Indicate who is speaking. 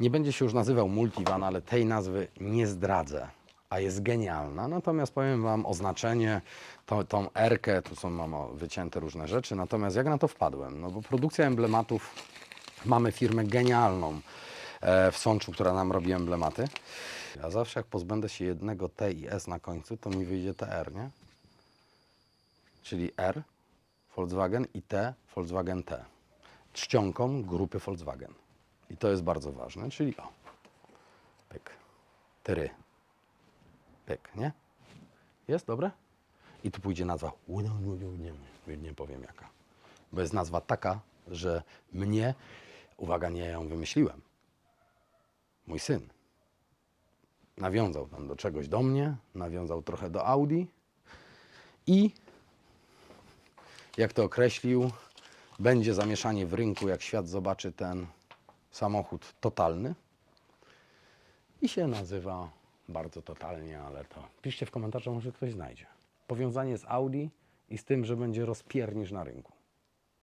Speaker 1: Nie będzie się już nazywał Multivan, ale tej nazwy nie zdradzę, a jest genialna. Natomiast powiem Wam oznaczenie, to, tą R-kę, tu są mam wycięte różne rzeczy, natomiast jak na to wpadłem? No bo produkcja emblematów, mamy firmę genialną e, w Sączu, która nam robi emblematy. A zawsze jak pozbędę się jednego T i S na końcu, to mi wyjdzie TR, nie? Czyli R, Volkswagen i T, Volkswagen T. Czcionką grupy Volkswagen. I to jest bardzo ważne, czyli o, pyk, try, pyk, nie? Jest dobre? I tu pójdzie nazwa, nie, nie, powiem jaka. Bo jest nazwa taka, że mnie, uwaga, nie ja ją wymyśliłem, mój syn nawiązał tam do czegoś do mnie, nawiązał trochę do Audi i jak to określił, będzie zamieszanie w rynku, jak świat zobaczy ten samochód totalny. I się nazywa bardzo totalnie, ale to piszcie w komentarzu, może ktoś znajdzie. Powiązanie z Audi i z tym, że będzie rozpiernisz na rynku.